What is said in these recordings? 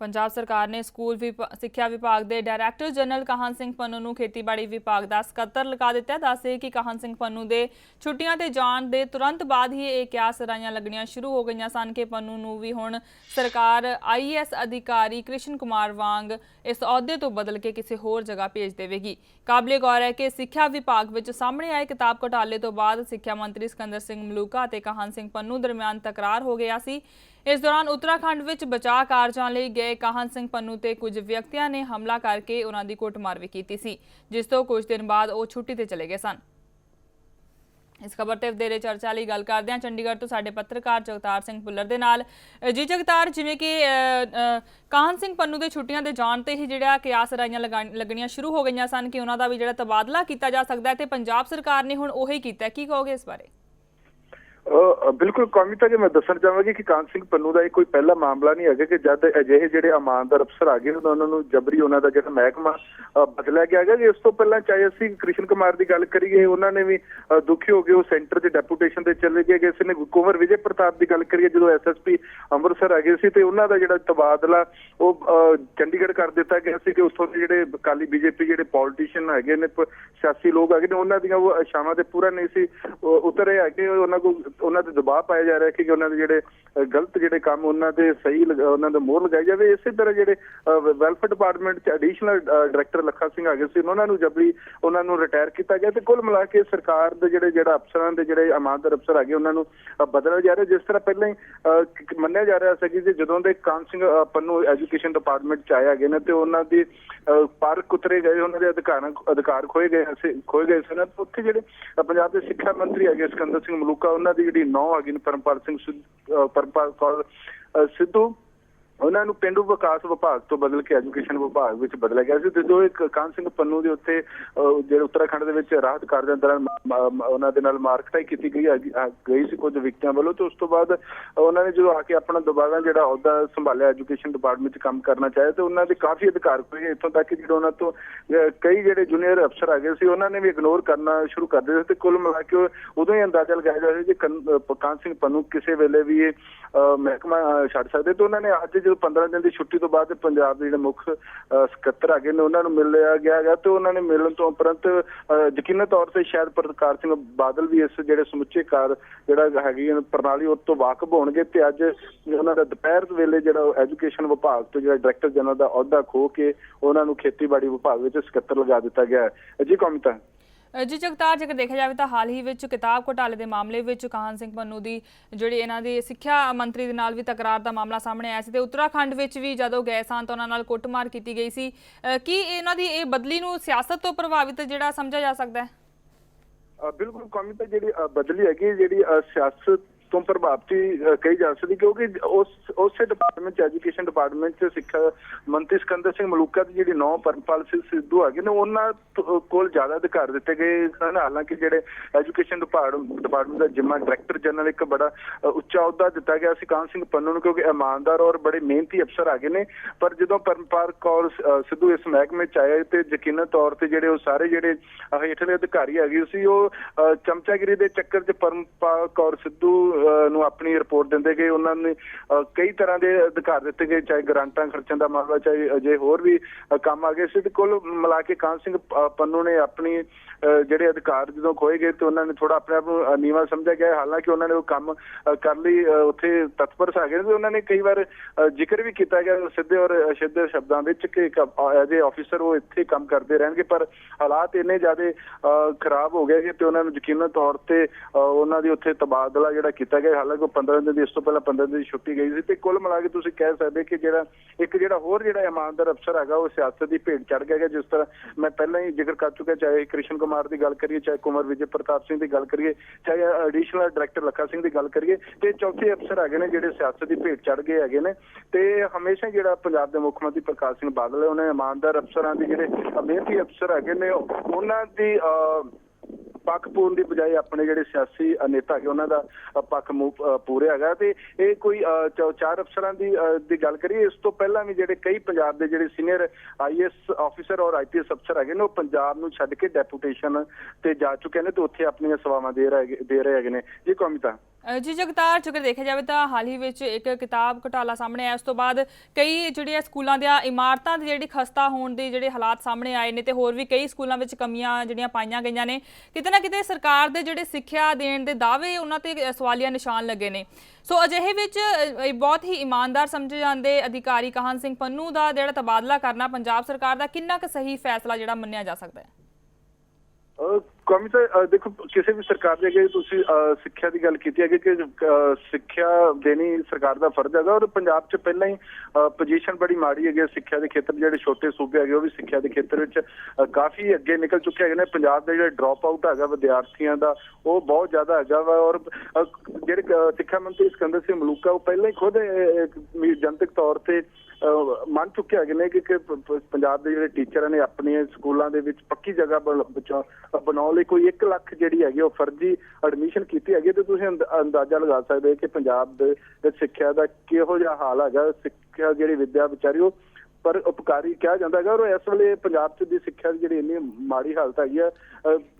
ਪੰਜਾਬ ਸਰਕਾਰ ਨੇ ਸਕੂਲ ਵਿਭਾ- ਸਿੱਖਿਆ ਵਿਭਾਗ ਦੇ ਡਾਇਰੈਕਟਰ ਜਨਰਲ ਕਾਹਨ ਸਿੰਘ ਪੰਨੂ ਨੂੰ ਖੇਤੀਬਾੜੀ ਵਿਭਾਗ ਦਾ ਸਕੱਤਰ ਲਗਾ ਦਿੱਤਾ। ਹੈ ਦੱਸੇ ਕਿ ਕਾਹਨ ਸਿੰਘ ਪੰਨੂ ਦੇ ਛੁੱਟੀਆਂ ਤੇ ਜਾਣ ਦੇ ਤੁਰੰਤ ਬਾਅਦ ਹੀ ਇਹ ਕਿਆ ਸਰਾਈਆਂ ਲੱਗਣੀਆਂ ਸ਼ੁਰੂ ਹੋ ਗਈਆਂ ਸਨ ਕਿ ਪੰਨੂ ਨੂੰ ਵੀ ਹੁਣ ਸਰਕਾਰ ਆਈਐਸ ਅਧਿਕਾਰੀ ਕ੍ਰਿਸ਼ਨ ਕੁਮਾਰ ਵਾਂਗ ਇਸ ਅਹੁਦੇ ਤੋਂ ਬਦਲ ਕੇ ਕਿਸੇ ਹੋਰ ਜਗ੍ਹਾ ਭੇਜ ਦੇਵੇਗੀ। ਕਾਬਲੇ ਗੌਰ ਹੈ ਕਿ ਸਿੱਖਿਆ ਵਿਭਾਗ ਵਿੱਚ ਸਾਹਮਣੇ ਆਏ ਕਿਤਾਬ ਘੁਟਾਲੇ ਤੋਂ ਬਾਅਦ ਸਿੱਖਿਆ ਮੰਤਰੀ ਸਿਕੰਦਰ ਸਿੰਘ ਮਲੂਕਾ ਅਤੇ ਕਾਹਨ ਸਿੰਘ ਪੰਨੂ ਦਰਮਿਆਨ ਤਕਰਾਰ ਹੋ ਗਿਆ ਸੀ। ਇਸ ਦੌਰਾਨ ਉੱਤਰਾਖੰਡ ਵਿੱਚ ਬਚਾਅ ਕਾਰਜਾਂ ਲਈ ਗਏ ਕਾਹਨ ਸਿੰਘ ਪੰਨੂ ਤੇ ਕੁਝ ਵਿਅਕਤੀਆਂ ਨੇ ਹਮਲਾ ਕਰਕੇ ਉਹਨਾਂ ਦੀ ਕੁੱਟਮਾਰ ਵੀ ਕੀਤੀ ਸੀ ਜਿਸ ਤੋਂ ਕੁਝ ਦਿਨ ਬਾਅਦ ਉਹ ਛੁੱਟੀ ਤੇ ਚਲੇ ਗਏ ਸਨ। ਇਸ ਖਬਰ ਤੇ ਵਧੇਰੇ ਚਰਚਾ ਲਈ ਗੱਲ ਕਰਦੇ ਹਾਂ ਚੰਡੀਗੜ੍ਹ ਤੋਂ ਸਾਡੇ ਪੱਤਰਕਾਰ ਜਗਤਾਰ ਸਿੰਘ ਭੁੱਲਰ ਦੇ ਨਾਲ। ਅ, ਜੀ ਜਗਤਾਰ ਜਿਵੇਂ ਕਿ ਕਾਹਨ ਸਿੰਘ ਪੰਨੂ ਦੇ ਛੁੱਟੀਆਂ ਦੇ ਜਾਣ ਤੇ ਹੀ ਜਿਹੜਾ ਕਿਆਸ ਰਾਈਆਂ ਲਗਾਣ- ਲੱਗਣੀਆਂ ਸ਼ੁਰੂ ਹੋ ਗਈਆਂ ਸਨ ਕਿ ਉਹਨਾਂ ਦਾ ਵੀ ਜਿਹੜਾ ਤਬਾਦਲਾ ਕੀਤਾ ਜਾ ਸਕਦਾ ਹੈ ਤੇ ਪੰਜਾਬ ਸਰਕਾਰ ਨੇ ਹੁਣ ਉਹੀ ਕੀਤਾ ਕੀ ਕਹੋਗੇ ਇਸ ਬਾਰੇ? ਬਿਲਕੁਲ ਕੌਮੀ ਤਾਂ ਕਿ ਮੈਂ ਦੱਸਣਾ ਚਾਹਾਂਗਾ ਕਿ ਕਾਨ ਸਿੰਘ ਪੰਨੂ ਦਾ ਇਹ ਕੋਈ ਪਹਿਲਾ ਮਾਮਲਾ ਨਹੀਂ ਹੈਗਾ ਕਿ ਜਦ ਅਜਿਹੇ ਜਿਹੜੇ ਇਮਾਨਦਾਰ ਅਫਸਰ ਆ ਗਏ ਉਦੋਂ ਉਹਨਾਂ ਨੂੰ ਜਬਰੀ ਉਹਨਾਂ ਦਾ ਜਿਹੜਾ ਮਹਿਕਮਾ ਬਦਲਿਆ ਗਿਆ ਹੈਗਾ। ਕਿ ਇਸ ਤੋਂ ਪਹਿਲਾਂ ਚਾਹੇ ਅਸੀਂ ਕ੍ਰਿਸ਼ਨ ਕੁਮਾਰ ਦੀ ਗੱਲ ਕਰੀਏ, ਉਹਨਾਂ ਨੇ ਵੀ ਦੁਖੀ ਹੋ ਗਏ, ਉਹ ਸੈਂਟਰ 'ਚ ਡੈਪੂਟੇਸ਼ਨ ਤੇ ਚਲੇ ਗਏ ਕਿਸੇ ਨੇ ਕੁੰਵਰ ਵਿਜੇ ਪ੍ਰਤਾਪ ਦੀ ਗੱਲ ਕਰੀਏ, ਜਦੋਂ ਐਸਐਸਪੀ ਅੰਮ੍ਰਿਤਸਰ ਆ ਗਏ ਸੀ ਤੇ ਉਹਨਾਂ ਦਾ ਜਿਹੜਾ ਤਬਾਦਲਾ, ਉਹ, ਅਹ, ਚੰਡੀਗੜ੍ਹ ਕਰ ਦਿੱਤਾ ਗਿਆ ਸੀ ਕਿ ਉੱਥੋਂ ਦੇ ਜਿਹੜੇ ਅਕਾਲੀ ਬੀਜੇਪੀ ਜਿਹੜੇ ਪੋਲੀਟੀਸ਼ੀਅਨ ਹੈਗੇ ਨੇ ਸਿਆਸੀ ਲੋਕ ਹੈਗੇ ਨੇ, ਉਹਨਾਂ ਦੀਆਂ ਉਹ ਅਸ਼ਾਵਾਂ ਤੇ ਪੂਰਾ ਨਹੀਂ ਸੀ ਉਹ ਉਤਰੇ ਹੈਗੇ। ਉਹਨਾਂ ਕੋਲ, ਉਹਨਾਂ ਤੇ ਦਬਾਅ ਪਾਇਆ ਜਾ ਰਿਹਾ ਕਿ ਉਹਨਾਂ ਦੇ ਜਿਹੜੇ ਗਲਤ ਜਿਹੜੇ ਕੰਮ ਉਹਨਾਂ ਤੇ ਸਹੀ ਲਗਾ- ਉਹਨਾਂ ਦਾ ਮੋਹਰ ਲਗਾਈ ਜਾਵੇ ਇਸੇ ਤਰ੍ਹਾਂ ਜਿਹੜੇ ਵੈਲਫੇਅਰ ਡਿਪਾਰਟਮੈਂਟ ਚ ਐਡੀਸ਼ਨਲ ਡਾਇਰੈਕਟਰ ਲੱਖਾ ਸਿੰਘ ਹੈਗੇ ਸੀ ਉਹਨਾਂ ਨੂੰ ਜਬਰੀ ਉਹਨਾਂ ਨੂੰ ਰਿਟਾਇਰ ਕੀਤਾ ਗਿਆ ਤੇ ਕੁੱਲ ਮਿਲਾ ਕੇ ਸਰਕਾਰ ਦੇ ਜਿਹੜੇ ਜਿਹੜਾ ਅਫਸਰਾਂ ਦੇ ਜਿਹੜੇ ਇਮਾਨਦਾਰ ਅਫਸਰ ਹੈਗੇ ਉਹਨਾਂ ਨੂੰ ਬਦਲਿਆ ਜਾ ਰਿਹਾ ਜਿਸ ਤਰ੍ਹਾਂ ਪਹਿਲਾਂ ਹੀ ਅਹ, ਮੰਨਿਆ ਜਾ ਰਿਹਾ ਸੀ ਕਿ ਜਦੋਂ ਦੇ ਕਾਨ ਸਿੰਘ ਅਹ, ਪੰਨੂ ਐਜੂਕੇਸ਼ਨ ਡਿਪਾਰਟਮੈਂਟ ਚ ਆਏ ਹੈਗੇ ਨੇ ਤੇ ਉਹਨਾਂ ਦੀ ਅਹ, ਪਾਰਕ ਉਤਰੇ ਗਏ ਉਹਨਾਂ ਦੇ ਅਧਿਕਾਰਾਂ ਅਧਿਕਾਰ ਖੋਏ ਗਏ ਸੀ ਖੋਏ ਗਏ ਸਨ ਉੱਥੇ ਜਿਹੜੇ ਪੰਜਾਬ ਦੇ ਸਿੱਖਿਆ ਮੰਤਰੀ ਹੈਗੇ ਸਿਕੰਦਰ ਸਿੰਘ ਮਲੂਕਾ ਉਹਨਾਂ ਦੀ ਜਿਹੜੀ ਨੌ ਹੈਗੀ ਨੇ ਪਰਮਪਾਲ ਸਿੰਘ ਸਿੱਧ- ਉਹਨਾਂ ਨੂੰ ਪਿੰਡੂ ਵਿਕਾਸ ਵਿਭਾਗ ਤੋਂ ਬਦਲ ਕੇ ਐਜੂਕੇਸ਼ਨ ਵਿਭਾਗ ਵਿੱਚ ਬਦਲਿਆ ਗਿਆ ਸੀ ਤੇ ਜੋ ਇੱਕ ਕਾਨ ਸਿੰਘ ਪੰਨੂ ਦੇ ਉੱਤੇ ਅਹ, ਜਿਹੜੇ ਉੱਤਰਾਖੰਡ ਦੇ ਵਿੱਚ ਰਾਹਤ ਕਾਰਜਾਂ ਦੌਰਾਨ ਉਹਨਾਂ ਦੇ ਨਾਲ ਮਾਰਕਟਾਈ ਕੀਤੀ ਗਈ ਗਈ ਸੀ ਕੁਝ ਵਿਅਕਤੀਆਂ ਵੱਲੋਂ ਤੇ ਉਸ ਤੋਂ ਬਾਅਦ ਉਹਨਾਂ ਨੇ ਜਦੋਂ ਆ ਕੇ ਆਪਣਾ ਦੁਬਾਰਾ ਜਿਹੜਾ ਅਹੁਦਾ ਸੰਭਾਲਿਆ ਐਜੂਕੇਸ਼ਨ ਡਿਪਾਰਟਮੈਂਟ 'ਚ ਕੰਮ ਕਰਨਾ ਚਾਹਿਆ ਤੇ ਉਹਨਾਂ ਦੇ ਕਾਫੀ ਅਧਿਕਾਰ ਹੋਏ ਇੱਥੋਂ ਤੱਕ ਕਿ ਜਿਹੜੇ ਉਹਨਾਂ ਤੋਂ ਕਈ ਜਿਹੜੇ ਜੂਨੀਅਰ ਅਫਸਰ ਆ ਗਏ ਸੀ ਉਹਨਾਂ ਨੇ ਵੀ ਇਗਨੋਰ ਕਰਨਾ ਸ਼ੁਰੂ ਕਰ ਦਿੱਤਾ ਤੇ ਕੁੱਲ ਮਿਲਾ ਕੇ ਉਦੋਂ ਹੀ ਅੰਦਾਜ਼ਾ ਲਗਾਇਆ ਜਾ ਰਿਹਾ ਸੀ ਕਿ ਕਨ- ਸਿੰਘ ਪੰਨੂ ਕਿਸੇ ਵੇਲੇ ਵੀ ਇਹ, ਮਹਿਕਮਾ ਛੱਡ ਸਕਦੇ ਤੇ ਉਹਨਾਂ ਨੇ ਅੱਜ ਜਦੋਂ 15 ਦਿਨ ਦੀ ਛੁੱਟੀ ਤੋਂ ਬਾਅਦ ਪੰਜਾਬ ਦੇ ਜਿਹੜੇ ਮੁੱਖ ਅਹ, ਸਕੱਤਰ ਹੈਗੇ ਨੇ ਉਹਨਾਂ ਨੂੰ ਮਿਲਿਆ ਗਿਆ ਹੈਗਾ ਤੇ ਉਹਨਾਂ ਨੇ ਮਿਲਣ ਤੋਂ ਉਪਰੰਤ ਯਕੀਨੀ ਤੌਰ ਤੇ ਸ਼ਾਇਦ ਪ੍ਰਕਾਰ ਸਿੰਘ ਬਾਦਲ ਵੀ ਇਸ ਜਿਹੜੇ ਸਮੁੱਚੇ ਕਾਰ ਜਿਹੜਾ ਹੈਗੀ ਪ੍ਰਣਾਲੀ ਉਹ ਤੋਂ ਵਾਕਫ ਹੋਣਗੇ ਤੇ ਅੱਜ ਉਹਨਾਂ ਦਾ ਦੁਪਹਿਰ ਵੇਲੇ ਜਿਹੜਾ ਐਜੂਕੇਸ਼ਨ ਵਿਭਾਗ ਤੋਂ ਜਿਹੜਾ ਡਾਇਰੈਕਟਰ ਜਨਰਲ ਦਾ ਅਹੁਦਾ ਖੋ ਕੇ ਉਹਨਾਂ ਨੂੰ ਖੇਤੀਬਾੜੀ ਵਿਭਾਗ ਵਿੱਚ ਸਕੱਤਰ ਲਗਾ ਦਿੱਤਾ ਗਿਆ ਹੈ। ਜੀ ਕੌਮਤਾ ਜੀ ਜਗਤਾਰ, ਜੇਕਰ ਦੇਖਿਆ ਜਾਵੇ ਤਾਂ ਹਾਲ ਹੀ ਵਿੱਚ ਕਿਤਾਬ ਘੁਟਾਲੇ ਦੇ ਮਾਮਲੇ ਵਿੱਚ ਕਾਹਨ ਸਿੰਘ ਪੰਨੂ ਦੀ ਜਿਹੜੀ ਇਹਨਾਂ ਦੀ ਸਿੱਖਿਆ ਮੰਤਰੀ ਦੇ ਨਾਲ ਵੀ ਤਕਰਾਰ ਦਾ ਮਾਮਲਾ ਸਾਹਮਣੇ ਆਇਆ ਸੀ ਤੇ ਉੱਤਰਾਖੰਡ ਵਿੱਚ ਵੀ ਜਦੋਂ ਗਏ ਸਨ ਤਾਂ ਉਹਨਾਂ ਨਾਲ ਕੁੱਟਮਾਰ ਕੀਤੀ ਗਈ ਸੀ। ਕੀ ਇਹਨਾਂ ਦੀ ਇਹ ਬਦਲੀ ਨੂੰ ਸਿਆਸਤ ਤੋਂ ਪ੍ਰਭਾਵਿਤ ਜਿਹੜਾ ਸਮਝਿਆ ਜਾ ਸਕਦਾ ਹੈ? ਬਿਲਕੁਲ ਕੌਮੀ ਤਾਂ ਜਿਹੜੀ ਬਦਲੀ ਹੈਗੀ ਜਿਹੜੀ ਸਿਆਸਤ ਤੋਂ ਪ੍ਰਭਾਵਤੀ ਕਹੀ ਜਾ ਸਕਦੀ ਕਿਉਂਕਿ ਉਸ ਉਸੇ ਡਿਪਾਰਟਮੈਂਟ ਚ ਐਜੂਕੇਸ਼ਨ ਡਿਪਾਰਟਮੈਂਟ ਚ ਸਿੱਖਿਆ ਮੰਤਰੀ ਸਿਕੰਦਰ ਸਿੰਘ ਮਲੂਕਾ ਦੀ ਜਿਹੜੀ ਨੌ ਪਰਮਪਾਲ ਸਿੰਘ ਸਿੱਧੂ ਹੈਗੇ ਨੇ ਉਹਨਾਂ ਕੋਲ ਜ਼ਿਆਦਾ ਅਧਿਕਾਰ ਦਿੱਤੇ ਗਏ ਹਨ। ਹਾਲਾਂਕਿ ਜਿਹੜੇ ਐਜੂਕੇਸ਼ਨ ਡਿਪਾਰਟਮੈਂਟ ਦਾ ਜਿੰਮਾ ਡਾਇਰੈਕਟਰ ਜਨਰਲ ਇੱਕ ਬੜਾ ਉੱਚਾ ਅਹੁਦਾ ਦਿੱਤਾ ਗਿਆ ਸੀ ਕਾਂਤ ਸਿੰਘ ਪੰਨੂ ਨੂੰ ਕਿਉਂਕਿ ਇਮਾਨਦਾਰ ਔਰ ਬੜੇ ਮਿਹਨਤੀ ਅਫਸਰ ਹੈਗੇ ਨੇ। ਪਰ ਜਦੋਂ ਪਰਮਪਾਲ ਕੌਰ ਸਿੱਧੂ ਇਸ ਮਹਿਕਮੇ ਚ ਆਏ ਤੇ ਯਕੀਨਨ ਤੌਰ ਤੇ ਜਿਹੜੇ ਉਹ ਸਾਰੇ ਜਿਹੜੇ ਅ, ਹੇਠਲੇ ਅਧਿਕਾਰੀ ਹੈਗੇ ਸੀ ਉਹ ਚਮਚਾਗਿਰੀ ਦੇ ਚੱਕਰ 'ਚ ਪਰਮਪਾਲ ਕੌਰ ਸਿੱਧੂ ਨੂੰ ਆਪਣੀ ਰਿਪੋਰਟ ਦਿੰਦੇ ਗਏ ਉਹਨਾਂ ਨੇ ਕਈ ਤਰ੍ਹਾਂ ਦੇ ਅਧਿਕਾਰ ਦਿੱਤੇ ਗਏ ਚਾਹੇ ਗ੍ਰਾਂਟਾਂ ਖਰਚਣ ਦਾ ਮਾਮਲਾ ਚਾਹੇ ਅਜੇ ਹੋਰ ਵੀ ਕੰਮ ਆ ਗਏ ਸੀ। ਤੇ ਕੁੱਲ ਮਿਲਾ ਕੇ ਕਾਨ ਸਿੰਘ ਪੰਨੂ ਨੇ ਆਪਣੀ ਅ, ਜਿਹੜੇ ਅਧਿਕਾਰ ਜਦੋਂ ਖੋਏ ਗਏ ਤੇ ਉਹਨਾਂ ਨੇ ਥੋੜਾ ਆਪਣੇ ਆਪ ਨੂੰ ਅ, ਨੀਵਾਂ ਸਮਝਿਆ ਗਿਆ। ਹਾਲਾਂਕਿ ਉਹਨਾਂ ਨੇ ਉਹ ਕੰਮ ਅ, ਕਰਨ ਲਈ ਅ, ਉੱਥੇ ਤਤਪਰ ਸਾਗੇ ਤੇ ਉਹਨਾਂ ਨੇ ਕਈ ਵਾਰ ਜ਼ਿਕਰ ਵੀ ਕੀਤਾ ਗਿਆ ਸਿੱਧੇ ਔਰ ਅਸ਼ਿੱਧ ਸ਼ਬਦਾਂ ਵਿੱਚ ਕਿ ਐਜ਼ ਏ ਆਫੀਸਰ ਉਹ ਇੱਥੇ ਕੰਮ ਕਰਦੇ ਰਹਿਣਗੇ। ਪਰ ਹਾਲਾਤ ਇੰਨੇ ਜ਼ਿਆਦਾ ਅ, ਖਰਾਬ ਹੋ ਗਏ ਕਿ ਤੇ ਉਹਨਾਂ ਨੂੰ ਯਕੀਨਨ ਤੌਰ ਤੇ ਅ, ਉਹਨਾਂ ਦੀ ਉੱਥੇ ਤਬਾਦਲਾ ਜਿਹੜਾ ਕੀਤਾ ਗਿਆ। ਹਾਲਾਂਕਿ ਉਹ 15 ਦਿਨ ਦੀ, ਇਸ ਤੋਂ ਪਹਿਲਾਂ 15 ਦਿਨ ਦੀ ਛੁੱਟੀ ਗਈ ਸੀ। ਤੇ ਕੁੱਲ ਮਿਲਾ ਕੇ ਤੁਸੀਂ ਕਹਿ ਸਕਦੇ ਕਿ ਜਿਹੜਾ, ਇੱਕ ਜਿਹੜਾ ਹੋਰ ਜਿਹੜਾ ਇਮਾਨਦਾਰ ਅਫਸਰ ਹੈਗਾ, ਉਹ ਸਿਆਸਤ ਦੀ ਭੇਟ ਚੜ ਗਿਆ ਜਿਸ ਤਰ੍ਹਾਂ ਮੈਂ ਪਹਿਲਾਂ ਹੀ ਜ਼ਿਕਰ ਕਰ ਚੁੱਕਾ ਚਾਹੇ ਕ੍ਰਿਸ਼ਨ ਕੁਮਾਰ ਦੀ ਗੱਲ ਕਰੀਏ, ਚਾਹੇ ਕੁਮਰ ਵਿਜੇ ਪ੍ਰਤਾਪ ਸਿੰਘ ਦੀ ਗੱਲ ਕਰੀਏ, ਚਾਹੇ ਐਡੀਸ਼ਨਲ ਡਾਇਰੈਕਟਰ ਲੱਖਾ ਸਿੰਘ ਦੀ ਗੱਲ ਕਰੀਏ, ਤੇ ਚੌਥੇ ਅਫਸਰ ਹੈਗੇ ਨੇ ਜਿਹੜੇ ਸਿਆਸਤ ਦੀ ਭੇਟ ਚੜ ਗਏ ਹੈਗੇ ਨੇ। ਤੇ ਹਮੇਸ਼ਾ ਜਿਹੜਾ ਪੰਜਾਬ ਦੇ ਮੁੱਖ ਮੰਤਰੀ ਪ੍ਰਕਾਸ਼ ਸਿੰਘ ਬਾਦਲ ਹੈ, ਉਹਨੇ ਇਮਾਨਦਾਰ ਅਫਸਰਾਂ ਦੀ ਜਿਹੜੇ ਮਿਹਨਤੀ ਅਫਸਰ ਹੈਗੇ ਨੇ, ਉਹਨਾਂ ਦੀ, ਅਹ ਪੱਖ ਪੂਰਨ ਦੀ ਬਜਾਏ ਆਪਣੇ ਜਿਹੜੇ ਸਿਆਸੀ ਨੇਤਾ ਹੈਗੇ ਉਹਨਾਂ ਦਾ ਪੱਖ ਮੂ- ਅ, ਪੂਰੇ ਹੈਗਾ। ਤੇ ਇਹ ਕੋਈ ਅ, ਚਾਰ ਅਫਸਰਾਂ ਦੀ ਅ, ਦੀ ਗੱਲ ਕਰੀਏ ਇਸ ਤੋਂ ਪਹਿਲਾਂ ਵੀ ਜਿਹੜੇ ਕਈ ਪੰਜਾਬ ਦੇ ਜਿਹੜੇ ਸੀਨੀਅਰ ਆਈਐਸ ਆਫੀਸਰ ਔਰ ਆਈਪੀਐਸ ਅਫਸਰ ਹੈਗੇ ਨੇ ਉਹ ਪੰਜਾਬ ਨੂੰ ਛੱਡ ਕੇ ਡੈਪੂਟੇਸ਼ਨ ਤੇ ਜਾ ਚੁੱਕੇ ਨੇ ਤੇ ਉੱਥੇ ਆਪਣੀਆਂ ਸੇਵਾਵਾਂ ਦੇ ਰਹੇ ਦੇ ਰਹੇ ਹੈਗੇ ਨੇ। ਜੀ ਕੌਮਿਤਾ। ਜੀ ਜਗਤਾਰ ਜੇਕਰ ਦੇਖਿਆ ਜਾਵੇ ਤਾਂ ਹਾਲ ਹੀ ਵਿੱਚ ਇੱਕ ਕਿਤਾਬ ਘੁਟਾਲਾ ਸਾਹਮਣੇ ਆਇਆ। ਉਸ ਤੋਂ ਬਾਅਦ ਕਈ ਜਿਹੜੀਆਂ ਸਕੂਲਾਂ ਦੀਆਂ ਇਮਾਰਤਾਂ ਦੀ ਜਿਹੜੀ ਖਸਤਾ ਹੋਣ ਦੇ ਜਿਹੜੇ ਹਾਲਾਤ ਸਾਹਮਣੇ ਆਏ ਨੇ ਤੇ ਹੋਰ ਵੀ ਕਈ ਸਕੂਲਾਂ ਵਿੱਚ ਕਮੀਆਂ ਜਿਹੜੀਆਂ ਪਾਈਆਂ ਗਈਆਂ ਨੇ ਕਿਤੇ ਨਾ ਕਿਤੇ ਸਰਕਾਰ ਦੇ ਜਿਹੜੇ ਸਿੱਖਿਆ ਦੇਣ ਦੇ ਦਾਅਵੇ ਉਹਨਾਂ ਤੇ ਅ, ਸਵਾਲੀਆ ਨਿਸ਼ਾਨ ਲੱਗੇ ਨੇ। ਸੋ ਅਜਿਹੇ ਵਿੱਚ ਬਹੁਤ ਹੀ ਇਮਾਨਦਾਰ ਸਮਝੇ ਜਾਂਦੇ ਅਧਿਕਾਰੀ ਕਾਹਨ ਸਿੰਘ ਪੰਨੂ ਦਾ ਜਿਹੜਾ ਤਬਾਦਲਾ ਕਰਨਾ ਪੰਜਾਬ ਸਰਕਾਰ ਦਾ ਕਿੰਨਾ ਕੁ ਸਹੀ ਫੈਸਲਾ ਜਿਹੜਾ ਮੰਨਿਆ ਜਾ ਸਕਦਾ ਹੈ? ਕੌਮੀ ਤਾਂ ਦੇਖੋ, ਕਿਸੇ ਵੀ ਸਰਕਾਰ ਦੇ ਅੱਗੇ ਤੁਸੀਂ ਸਿੱਖਿਆ ਦੀ ਗੱਲ ਕੀਤੀ ਹੈ ਕਿ ਸਿੱਖਿਆ ਦੇਣੀ ਸਰਕਾਰ ਦਾ ਫਰਜ਼ ਹੈਗਾ ਔਰ ਪੰਜਾਬ 'ਚ ਪਹਿਲਾਂ ਹੀ ਪੋਜੀਸ਼ਨ ਬੜੀ ਮਾੜੀ ਹੈਗੀ ਹੈ ਸਿੱਖਿਆ ਦੇ ਖੇਤਰ ਜਿਹੜੇ ਛੋਟੇ ਸੂਬੇ ਹੈਗੇ ਉਹ ਵੀ ਸਿੱਖਿਆ ਦੇ ਖੇਤਰ ਵਿੱਚ ਕਾਫੀ ਅੱਗੇ ਨਿਕਲ ਚੁੱਕੇ ਹੈਗੇ ਨੇ। ਪੰਜਾਬ ਦੇ ਜਿਹੜੇ ਡ੍ਰੌਪ ਆਊਟ ਹੈਗਾ ਵਿਦਿਆਰਥੀਆਂ ਦਾ, ਉਹ ਬਹੁਤ ਜ਼ਿਆਦਾ ਹੈਗਾ ਵਾ ਔਰ ਜਿਹੜੇ ਸਿੱਖਿਆ ਮੰਤਰੀ ਸਿਕੰਦਰ ਸਿੰਘ ਮਲੂਕਾ, ਉਹ ਪਹਿਲਾਂ ਹੀ ਖੁਦ ਜਨਤਕ ਤੌਰ ਤੇ ਮੰਨ ਚੁੱਕੇ ਹੈਗੇ ਨੇ ਕਿ ਪੰਜਾਬ ਦੇ ਜਿਹੜੇ ਟੀਚਰਾਂ ਨੇ, ਆਪਣੇ ਸਕੂਲਾਂ ਦੇ ਵਿੱਚ ਪੱਕੀ ਜਗ੍ਹਾ ਬਣ- ਬਣਾਉਣ ਲਈ ਕੋਈ 1 ਲੱਖ ਜਿਹੜੀ ਹੈਗੀ ਉਹ ਫਰਜ਼ੀ ਐਡਮਿਸ਼ਨ ਕੀਤੀ ਹੈਗੀ ਤੇ ਤੁਸੀਂ ਅੰਦ- ਅੰਦਾਜ਼ਾ ਲਗਾ ਸਕਦੇ ਹੋ ਕਿ ਪੰਜਾਬ ਦੇ ਸਿੱਖਿਆ ਦਾ ਕਿਹੋ ਜਿਹਾ ਹਾਲ ਹੈਗਾ, ਸਿੱਖਿਆ ਜਿਹੜੀ ਵਿੱਦਿਆ ਵਿਚਾਰੀ ਉਹ ਪਰ ਉਪਕਾਰੀ ਕਿਹਾ ਜਾਂਦਾ ਹੈਗਾ ਔਰ ਇਸ ਵੇਲੇ ਪੰਜਾਬ 'ਚ ਦੀ ਸਿੱਖਿਆ ਦੀ ਜਿਹੜੀ ਇੰਨੀ ਮਾੜੀ ਹਾਲਤ ਹੈਗੀ ਆ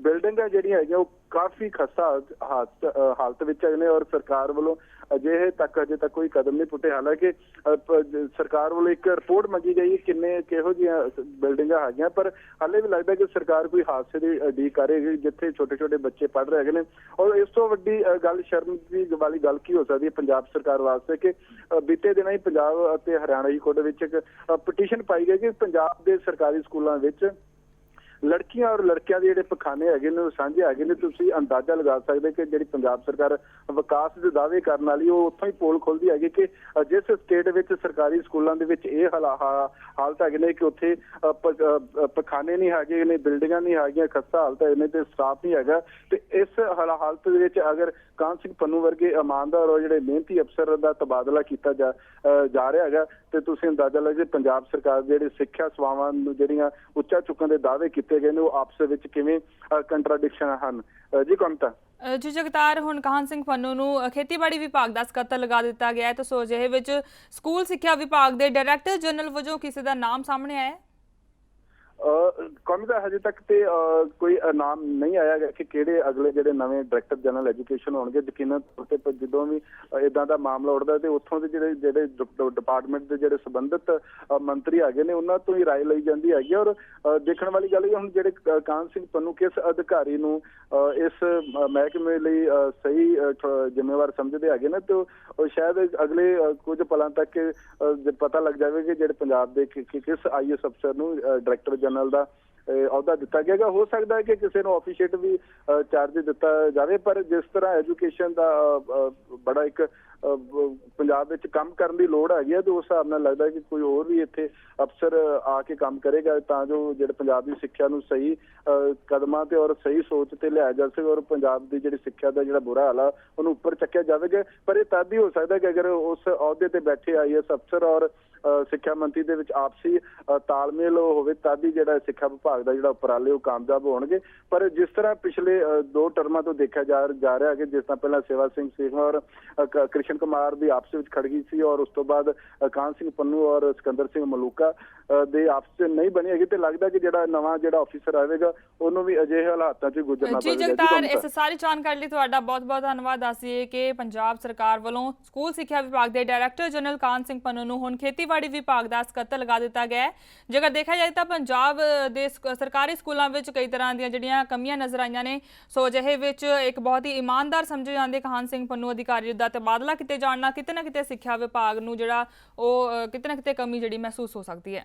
ਬਿਲਡਿੰਗਾਂ ਜਿਹੜੀਆਂ ਹੈਗੀਆਂ ਉਹ ਕਾਫੀ ਖਸਤਾ ਹਾਲਤ ਹਾਲਤ ਵਿੱਚ ਹੈਗੇ ਨੇ ਔਰ ਸਰਕਾਰ ਵੱਲੋਂ ਅਜਿਹੇ ਤੱਕ ਅਜੇ ਤੱਕ ਕੋਈ ਕਦਮ ਨਹੀਂ ਪੁੱਟੇ। ਹਾਲਾਂਕਿ ਸਰਕਾਰ ਵੱਲੋਂ ਇੱਕ ਰਿਪੋਰਟ ਮੰਗੀ ਗਈ ਕਿੰਨੇ ਕਿਹੋ ਜਿਹੀਆਂ ਬਿਲਡਿੰਗਾਂ ਹੈਗੀਆਂ, ਪਰ ਹਾਲੇ ਵੀ ਲੱਗਦਾ ਕਿ ਸਰਕਾਰ ਕੋਈ ਹਾਦਸੇ ਦੀ ਉਡੀਕ ਕਰੇਗੀ ਜਿੱਥੇ ਛੋਟੇ ਛੋਟੇ ਬੱਚੇ ਪੜ ਰਹੇ ਨੇ। ਔਰ ਇਸ ਤੋਂ ਵੱਡੀ ਗੱਲ ਸ਼ਰਮ ਦੀ ਵਾਲੀ ਗੱਲ ਕੀ ਹੋ ਸਕਦੀ ਹੈ ਪੰਜਾਬ ਸਰਕਾਰ ਵਾਸਤੇ ਕਿ ਬੀਤੇ ਦਿਨਾਂ ਹੀ ਪੰਜਾਬ ਅਤੇ ਹਰਿਆਣਾ ਹਾਈ ਕੋਰਟ ਵਿੱਚ ਇੱਕ ਪਟੀਸ਼ਨ ਪਾਈ ਗਈ ਕਿ ਪੰਜਾਬ ਦੇ ਸਰਕਾਰੀ ਸਕੂਲਾਂ ਵਿੱਚ ਲੜਕੀਆਂ ਔਰ ਲੜਕਿਆਂ ਦੇ ਜਿਹੜੇ ਪਖਾਨੇ ਹੈਗੇ ਨੇ, ਉਹ ਸਾਂਝੇ ਹੈਗੇ ਨੇ, ਤੁਸੀਂ ਅੰਦਾਜ਼ਾ ਲਗਾ ਸਕਦੇ ਕਿ ਜਿਹੜੀ ਪੰਜਾਬ ਸਰਕਾਰ ਵਿਕਾਸ ਦੇ ਦਾਅਵੇ ਕਰਨ ਵਾਲੀ, ਉਹ ਉੱਥੋਂ ਹੀ ਪੋਲ ਖੋਲਦੀ ਹੈਗੀ ਕਿ ਜਿਸ ਸਟੇਟ ਵਿੱਚ ਸਰਕਾਰੀ ਸਕੂਲਾਂ ਦੇ ਵਿੱਚ ਇਹ ਹਾਲਾ- ਹਾਲਤ ਹੈਗੇ ਨੇ ਕਿ ਉੱਥੇ ਪਖਾਨੇ ਨਹੀਂ ਹੈਗੇ ਨੇ ਬਿਲਡਿੰਗਾਂ ਨਹੀਂ ਹੈਗੀਆਂ ਖਸਤਾ ਹਾਲਤ ਹੈ ਨੇ ਤੇ ਸਟਾਫ ਨਹੀਂ ਹੈਗਾ, ਤੇ ਇਸ ਹਾਲਤ ਦੇ ਵਿੱਚ ਅਗਰ ਕਾਨ ਸਿੰਘ ਪੰਨੂ ਵਰਗੇ ਇਮਾਨਦਾਰ ਔਰ ਜਿਹੜੇ ਮਿਹਨਤੀ ਅਫਸਰ ਦਾ ਤਬਾਦਲਾ ਕੀਤਾ ਜਾ ਜਾ ਰਿਹਾ ਹੈਗਾ ਤੇ ਤੁਸੀਂ ਅੰਦਾਜ਼ਾ ਲਗਾ ਕਿ ਪੰਜਾਬ ਸਰਕਾਰ ਜਿਹੜੇ ਸਿੱਖਿਆ ਸੇਵਾਵਾਂ ਨੂੰ ਜਿਹੜੀਆਂ ਉੱਚਾ ਚੁੱਕਣ ਦੇ ਦਾਅਵੇ ਕੀਤੇ ਗਏ ਨੇ, ਉਹ ਆਪਸ ਵਿੱਚ ਕਿਵੇਂ ਕੰਟਰਾਡਿਕਸ਼ਨ ਹਨ? ਜੀ ਕਮਤਾ ਜੀ ਜਗਤਾਰ, ਹੁਣ ਕਾਹਨ ਸਿੰਘ ਪੰਨੂ ਨੂੰ ਖੇਤੀਬਾੜੀ ਵਿਭਾਗ ਦਾ ਸਕੱਤਰ ਲਗਾ ਦਿੱਤਾ ਗਿਆ ਹੈ, ਤਾਂ ਸੋ ਅਜਿਹੇ ਵਿੱਚ ਸਕੂਲ ਸਿੱਖਿਆ ਵਿਭਾਗ ਦੇ ਡਾਇਰੈਕਟਰ ਜਨਰਲ ਵਜੋਂ ਕਿਸੇ ਦਾ ਨਾਮ ਸਾਹਮਣੇ ਆਇਆ ਹੈ? ਕੌਮੀ ਦਾ ਹਜੇ ਤੱਕ ਤੇ ਕੋਈ ਨਾਮ ਨਹੀਂ ਆਇਆ ਕਿ ਕਿਹੜੇ ਅਗਲੇ ਜਿਹੜੇ ਨਵੇਂ ਡਾਇਰੈਕਟਰ ਜਨਰਲ ਐਜੂਕੇਸ਼ਨ ਹੋਣਗੇ, ਯਕੀਨਨ ਤੌਰ ਤੇ ਜਦੋਂ ਵੀ ਇਦਾਂ ਦਾ ਮਾਮਲਾ ਉੱਠਦਾ ਤੇ ਉੱਥੋਂ ਦੇ ਜਿਹੜੇ ਜਿਹੜੇ ਡਿਪਾਰਟਮੈਂਟ ਦੇ ਜਿਹੜੇ ਸੰਬੰਧਿਤ ਮੰਤਰੀ ਹੈਗੇ ਨੇ, ਉਹਨਾਂ ਤੋਂ ਹੀ ਰਾਏ ਲਈ ਜਾਂਦੀ ਹੈਗੀ ਔਰ ਦੇਖਣ ਵਾਲੀ ਗੱਲ ਇਹ ਹੁਣ ਜਿਹੜੇ ਕਾਨ ਸਿੰਘ ਪੰਨੂ ਕਿਸ ਅਧਿਕਾਰੀ ਨੂੰ ਇਸ ਮਹਿਕਮੇ ਲਈ ਸਹੀ ਜ਼ਿੰਮੇਵਾਰ ਸਮਝਦੇ ਹੈਗੇ ਨੇ, ਤੇ ਸ਼ਾਇਦ ਅਗਲੇ ਕੁਝ ਪਲਾਂ ਤੱਕ ਪਤਾ ਲੱਗ ਜਾਵੇ ਕਿ ਜਿਹੜੇ ਪੰਜਾਬ ਦੇ ਕਿ- ਕਿ- ਕਿਸ ਆਈਐਸ ਅਫਸਰ ਨੂੰ ਡਾਇਰੈਕਟਰ ਜਨਰਲ ਦਾ ਅਹੁਦਾ ਦਿੱਤਾ ਗਿਆ ਹੋ ਸਕਦਾ ਹੈ ਕਿ ਕਿਸੇ ਨੂੰ ਆਫੀਸ਼ੀਏਟ ਵੀ ਚਾਰਜ ਦਿੱਤਾ ਜਾਵੇ, ਪਰ ਜਿਸ ਤਰ੍ਹਾਂ ਐਜੂਕੇਸ਼ਨ ਦਾ ਬੜਾ ਇੱਕ ਪੰਜਾਬ ਵਿੱਚ ਕੰਮ ਕਰਨ ਦੀ ਲੋੜ ਹੈਗੀ ਹੈ ਤੇ ਉਸ ਹਿਸਾਬ ਨਾਲ ਲੱਗਦਾ ਕਿ ਕੋਈ ਹੋਰ ਵੀ ਇੱਥੇ ਅਫਸਰ ਆ ਕੇ ਕੰਮ ਕਰੇਗਾ ਤਾਂ ਜੋ ਜਿਹੜੇ ਪੰਜਾਬ ਦੀ ਸਿੱਖਿਆ ਨੂੰ ਸਹੀ ਅਹ, ਕਦਮਾਂ ਤੇ ਔਰ ਸਹੀ ਸੋਚ ਤੇ ਲਿਆਇਆ ਜਾ ਸਕੇ ਔਰ ਪੰਜਾਬ ਦੀ ਜਿਹੜੀ ਸਿੱਖਿਆ ਦਾ ਜਿਹੜਾ ਬੁਰਾ ਹਾਲ ਆ ਉਹਨੂੰ ਉੱਪਰ ਚੱਕਿਆ ਜਾਵੇਗਾ। ਪਰ ਇਹ ਤਦ ਹੀ ਹੋ ਸਕਦਾ ਕਿ ਅਗਰ ਉਸ ਅਹੁਦੇ ਤੇ ਬੈਠੇ ਆਈਐਸ ਅਫਸਰ ਔਰ ਅਹ ਸਿੱਖਿਆ ਮੰਤਰੀ ਦੇ ਵਿੱਚ ਆਪਸੀ ਤਾਲਮੇਲ ਹੋਵੇ ਤਦ ਹੀ ਜਿਹੜਾ ਸਿੱਖਿਆ ਵਿਭਾਗ ਦਾ ਜਿਹੜਾ ਉਪਰਾਲੇ ਉਹ ਕਾਮਯਾਬ ਹੋਣਗੇ। ਪਰ ਜਿਸ ਤਰ੍ਹਾਂ ਪਿਛਲੇ ਦੋ ਟਰਮਾਂ ਤੋਂ ਦੇਖਿਆ ਜਾ ਰਿਹਾ ਕਿ ਜਿਸ ਤਰ੍ਹਾਂ ਪਹਿਲਾਂ ਸੇਵਾ ਸਿੰਘ ਸਿੰਘ ਔਰ ਅਹ, ਕ੍ਰਿਸ਼ਨ ਕੁਮਾਰ ਦੀ ਆਪਸ ਵਿੱਚ ਖੜ ਗਈ ਸੀ ਔਰ ਉਸ ਤੋਂ ਬਾਅਦ ਕਾਨ ਸਿੰਘ ਪੰਨੂ ਔਰ ਸਿਕੰਦਰ ਸਿੰਘ ਮਲੂਕਾ ਦੇ ਆਪਸ ਵਿੱਚ ਨਹੀਂ ਬਣੀ ਹੈਗੀ ਤੇ ਲੱਗਦਾ ਕਿ ਜਿਹੜਾ ਨਵਾਂ ਜਿਹੜਾ ਆਫੀਸਰ ਆਵੇਗਾ ਉਹਨੂੰ ਵੀ ਅਜਿਹੇ ਹਾਲਾਤਾਂ 'ਚ ਗੁਜ਼ਰਨਾ ਜੀ ਪਵੇਗਾ। ਜਗਤਾਰ ਤੁਹਾਨੂੰ ਇਸ ਸਾਰੀ ਜਾਣਕਾਰੀ ਲਈ ਤੁਹਾਡਾ ਬਹੁਤ-ਬਹੁਤ ਧੰਨਵਾਦ। ਦੱਸੀਏ ਕਿ ਪੰਜਾਬ ਸਰਕਾਰ ਵੱਲੋਂ ਸਕੂਲ ਸਿੱਖਿਆ ਵਿਭਾਗ ਦੇ ਡਾਇਰੈਕਟਰ ਜਨਰਲ ਕਾਨ ਸਿੰਘ ਪੰਨੂ ਨੂੰ ਹੁਣ ਖੇਤੀਬਾੜੀ ਵਿਭਾਗ ਦਾ ਸਕੱਤਰ ਲਗਾ ਦਿੱਤਾ ਗਿਆ ਹੈ। ਜੇਕਰ ਦੇਖਿਆ ਜਾਏ ਤਾਂ ਪੰਜਾਬ ਦੇ ਸਰਕਾਰੀ ਸਕੂਲਾਂ ਵਿੱਚ ਕਈ ਤਰ੍ਹਾਂ ਦੀਆਂ ਜਿਹੜੀਆਂ ਕਮੀਆਂ ਨਜ਼ਰ ਆਈਆਂ ਨੇ ਸੋ ਅਜਿਹੇ ਵਿੱਚ ਇੱਕ ਬਹੁਤ ਹੀ ਇਮਾਨਦਾਰ ਸਮਝੇ ਜਾਂਦੇ ਕਾਨ ਸਿੰਘ ਪੰਨੂ ਅਧਿਕਾਰੀ ਦਾ ਤਬਾਦਲਾ ਕਿਤੇ ਜਾਣ ਨਾਲ ਕਿਤੇ ਨਾ ਕਿਤੇ ਸਿੱਖਿਆ ਵਿਭਾਗ ਨੂੰ ਜਿਹੜਾ ਉਹ ਕਿਤੇ ਨਾ ਕਿਤੇ ਕਮੀ ਜਿਹੜੀ ਮਹਿਸੂਸ ਹੋ ਸਕਦੀ ਹੈ।